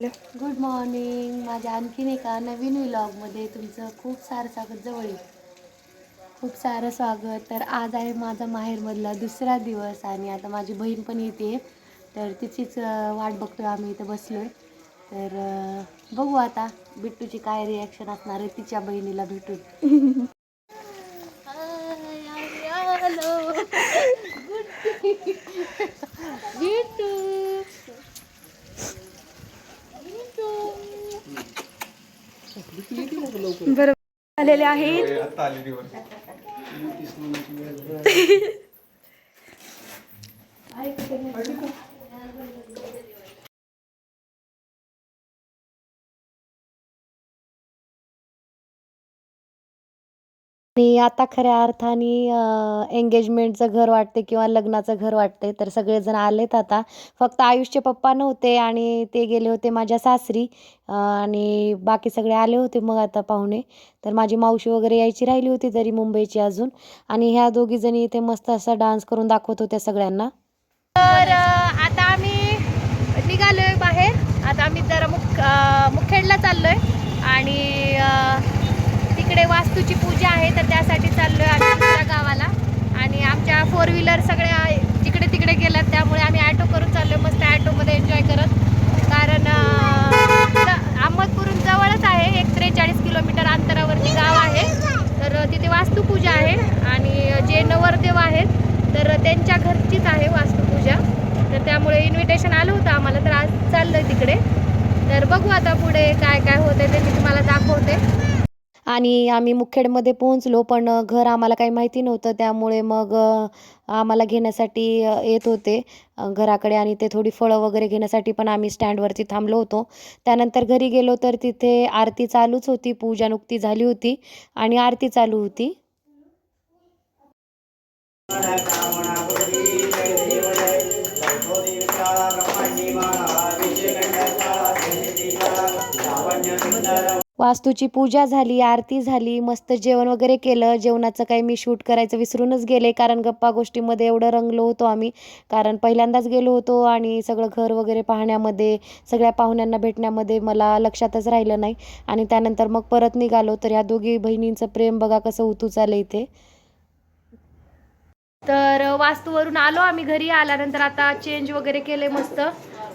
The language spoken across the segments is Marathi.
गुड मॉर्निंग माझ्या आणखीन एका नवीन व्लॉगमध्ये तुमचं खूप सारं स्वागत जवळ खूप सारं स्वागत. तर आज आहे माझा माहेरमधला दुसरा दिवस आणि आता माझी बहीण पण येते. तर तिचीच वाट बघतोय आम्ही इथं बसलो आहे तर बघू आता बिट्टूची काय रिॲक्शन असणार आहे तिच्या बहिणीला भेटून बिट्टू बरोबर आलेले आहेत. आणि आता खऱ्या अर्थाने एंगेजमेंटचं घर वाटते किंवा लग्नाचं घर वाटते तर सगळेजण आलेत आता. फक्त आयुषचे पप्पा नव्हते आणि ते गेले होते माझ्या सासरी आणि बाकी सगळे आले होते मग आता पाहुणे. तर माझी मावशी वगैरे यायची राहिली होती तरी मुंबईची अजून. आणि ह्या दोघीजणी इथे मस्त असा डान्स करून दाखवत होत्या सगळ्यांना. तर आता आम्ही निघालोय बाहेर. आता आम्ही जरा मुख मुखेडला चाललोय. आणि इकडे वास्तूची पूजा आहे तर त्यासाठी चाललोय आम्ही दुसऱ्या गावाला. आणि आमच्या फोर व्हीलर सगळ्या जिकडे तिकडे गेल्यात त्यामुळे आम्ही ॲटो करून चाललोय मस्त ॲटोमध्ये एन्जॉय करत. कारण अहमदपूरून जवळच आहे एक त्रेचाळीस किलोमीटर अंतरावरती गाव आहे. तर तिथे वास्तुपूजा आहे आणि जे नवरदेव आहेत तर त्यांच्या घरचीच आहे वास्तुपूजा तर त्यामुळे इन्व्हिटेशन आलं होतं आम्हाला तर आज चाललं तिकडे. तर बघू आता पुढे काय काय होतं ते मी तुम्हाला दाखवते. आणि आम्ही मुखेडमध्ये पोहोचलो पण घर आम्हाला काही माहिती नव्हतं. त्यामुळे मग आम्हाला घेण्यासाठी येत होते घराकडे आणि ते थोडी फळं वगैरे घेण्यासाठी पण आम्ही स्टँडवरती थांबलो होतो. त्यानंतर घरी गेलो तर तिथे आरती चालूच होती पूजा नुकती झाली होती आणि आरती चालू होती. वास्तूची पूजा झाली आरती झाली मस्त जेवण वगैरे केलं. जेवणाचं काही मी शूट करायचं विसरूनच गेले कारण गप्पा गोष्टीमध्ये एवढं रंगलो होतो आम्ही. कारण पहिल्यांदाच गेलो होतो आणि सगळं घर वगैरे पाहण्यामध्ये सगळ्या पाहुण्यांना भेटण्यामध्ये मला लक्षातच राहिलं नाही. आणि त्यानंतर मग परत निघालो. तर ह्या दोघी बहिणींचं प्रेम बघा कसं उतू चाललं इथे. तर वास्तूवरून आलो आम्ही घरी. आल्यानंतर आता चेंज वगैरे केले मस्त.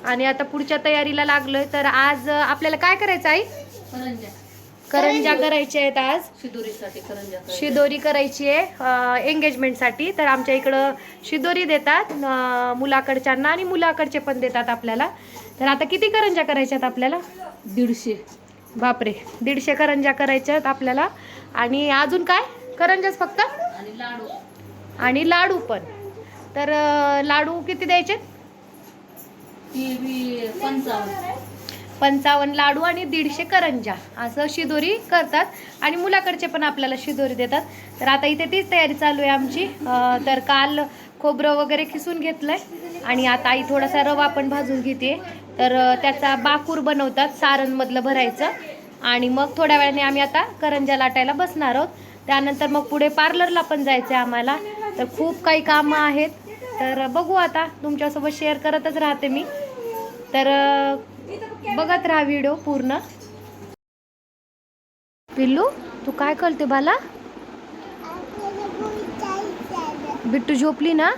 आणि आता पुढच्या तयारीला लागलोय. तर आज आपल्याला काय करायचं आई? करंजा. करायच्या आहेत आज. शिदोरी करायची आहे एंगेजमेंटसाठी तर आमच्या इकडं शिदोरी देतात मुलाकडच्यांना आणि मुलाकडचे पण देतात आपल्याला. तर आता किती करंजा करायच्या आहेत आपल्याला? दीडशे. बापरे दीडशे करंजा करायच्या आहेत आपल्याला. आणि अजून काय? करंजाच फक्त? आणि लाडू. आणि लाडू पण. तर लाडू किती द्यायचे? पंचावन्न. पंचावन्न लाडू आणि दीडशे करंजा असं शिदोरी करतात. आणि मुलाकडचे पण आपल्याला शिदोरी देतात. तर आता इथे तीच तयारी चालू आहे आमची. तर काल खोबरं वगैरे खिसून घेतलंय. आणि आता आई थोडासा रवा पण भाजून घेते तर त्याचा बाकूर बनवतात सारणमधलं भरायचं. आणि मग थोड्या वेळाने आम्ही आता करंजा लाटायला बसणार आहोत. त्यानंतर मग पुढे पार्लरला पण जायचं आहे आम्हाला. तर खूप काही कामं आहेत. तर बघू आता. तुमच्यासोबत शेअर करतच राहते मी. तर बघत राहा व्हिडिओ पूर्ण. पिल्लू तू काय करते बाला? बिट्टू झोपली ना?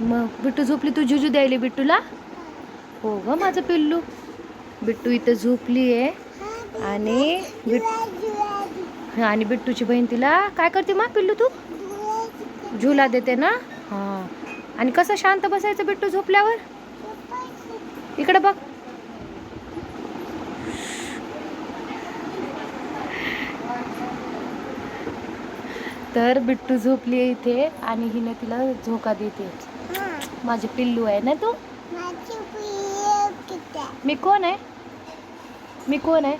मग बिट्टू झोपली तू झुजू द्यायली बिट्टूला? हो ग माझं पिल्लू. बिट्टू इथं झोपली आहे आणि बिट आणि बिट्टूची बहीण तिला काय करते मा पिल्लू तू? झुला देते ना? हां. आणि कसं शांत बसायचं बिट्टू झोपल्यावर? इकडे बघ. तर बिट्टू झोपली आहे इथे आणि हिने तिला झोका देते. माझे पिल्लू आहे ना तू? मी कोण आहे? मी कोण आहे?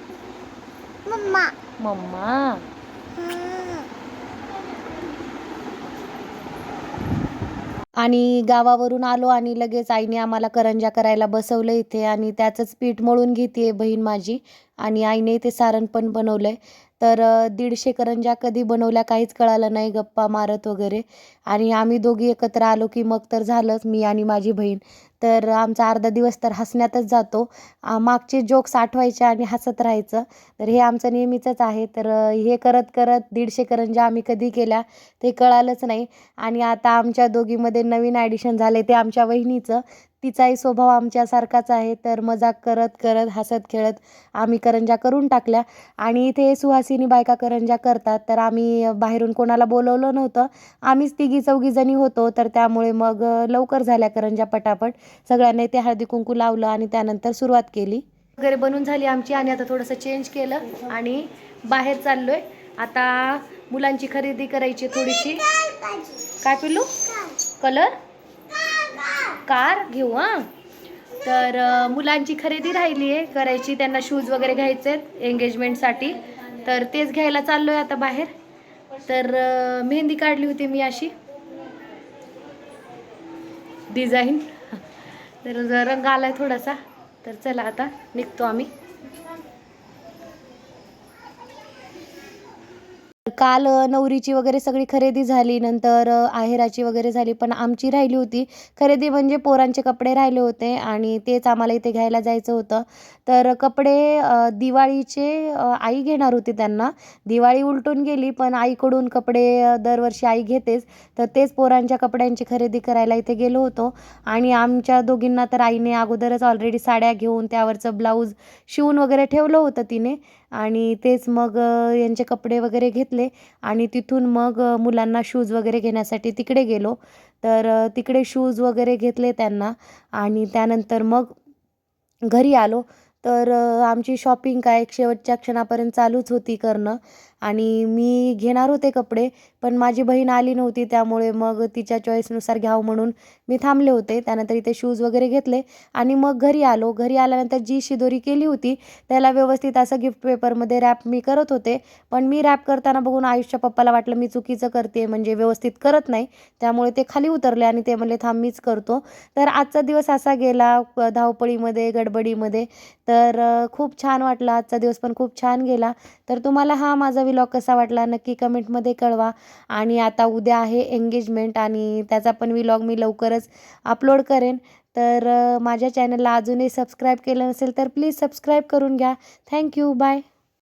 मम्मा. आणि गावावरून आलो आणि लगेच आईने आम्हाला करंजा करायला बसवलं इथे आणि त्याचंच पीठ मळून घेते बहीण माझी. आणि आईने इथे सारण पण बनवलं आहे तर दीडशे करंज्या कधी बनवल्या काहीच कळालं नाही गप्पा मारत वगैरे. आणि आम्ही दोघी एकत्र आलो की मग तर झालंच मी आणि माझी बहीण. तर आमचा अर्धा दिवस तर हसण्यातच जातो. मागचे जोक्स आठवायचे आणि हसत राहायचं. तर हे आमचं नेहमीचंच आहे. तर हे करत करत दीडशे करंज्या आम्ही कधी केल्या ते कळालंच नाही. आणि आता आमच्या दोघीमध्ये नवीन ॲडिशन झाले ते आमच्या वहिनीचं. तिचाही स्वभाव आमच्यासारखाच आहे. तर मजाक करत करत हसत खेळत आम्ही करंज्या करून टाकल्या. आणि इथे सुहासिनी बायका करंज्या करतात. तर आम्ही बाहेरून कोणाला बोलवलं नव्हतं. आम्हीच तिघी चौघी जणी होतो. तर त्यामुळे मग लवकर झाल्या करंज्या पटापट. सगळ्यांनी ते हळदी कुंकू लावलं आणि त्यानंतर सुरुवात केली. वगैरे बनून झाली आमची आणि आता थोडंसं चेंज केलं. आणि बाहेर चाललोय. आता मुलांची खरेदी करायची थोडीशी. काय पिल्लू? कलर कार घेऊ हां? तर मुलांची खरेदी राहिली आहे करायची त्यांना शूज वगैरे घ्यायचे आहेत एंगेजमेंटसाठी तर तेच घ्यायला चाललो आहे आता बाहेर. तर मेहंदी काढली होती मी अशी. डिझाईन तर रंग रंग आहे थोडासा. तर चला आता निघतो आम्ही. काल नवरीची वगैरे सगळी खरेदी झाली नंतर आहेराची वगैरे झाली पण आमची राहिली होती. खरेदी म्हणजे पोरांचे कपडे राहिले होते आणि तेच आम्हाला इथे घ्यायला जायचं होतं. तर कपडे दिवाळीचे आई घेणार होती त्यांना. दिवाळी उलटून गेली पण आईकडून कपडे दरवर्षी आई घेतेच. तर तेच पोरांच्या कपड्यांची खरेदी करायला इथे गेलो होतो. आणि आमच्या दोघींना तर आईने अगोदरच ऑलरेडी साड्या घेऊन त्यावरचं ब्लाऊज शिवून वगैरे ठेवलं होतं तिने. आणि तेच मग यांचे कपडे वगैरे घेतले आणि तिथून मग मुलांना शूज वगैरे घेण्यासाठी तिकडे गेलो. तर तिकडे शूज वगैरे घेतले त्यांना आणि त्यानंतर मग घरी आलो. तर आमची शॉपिंग काय शेवटच्या क्षणापर्यंत चालूच होती करणं. आणि मी घेणार होते कपडे पण माझी बहीण आली नव्हती त्यामुळे मग तिच्या चॉईसनुसार घ्यावं म्हणून मी थांबले होते. त्यानंतर इथे शूज वगैरे घेतले आणि मग घरी आलो. घरी आल्यानंतर जी शिदोरी केली होती त्याला व्यवस्थित असं गिफ्ट पेपरमध्ये रॅप मी करत होते. पण मी रॅप करताना बघून आयुष्य पप्पाला वाटलं मी चुकीचं करते म्हणजे व्यवस्थित करत नाही. त्यामुळे ते खाली उतरले आणि ते म्हणले थांब मीच करतो. तर आजचा दिवस असा गेला धावपळीमध्ये गडबडीमध्ये. तर खूप छान वाटला. आजचा दिवस पण खूप छान गेला. तर तुम्हाला हा माझा विलॉग कसा वाटला नक्की कमेंटमध्ये कळवा. आणि आता उद्या आहे एंगेजमेंट आणि त्याचा पण विलॉग मी लवकरच अपलोड करेन. तर माझ्या चॅनलला अजूनही सबस्क्राईब केलं नसेल तर प्लीज सबस्क्राईब करून घ्या. Thank you bye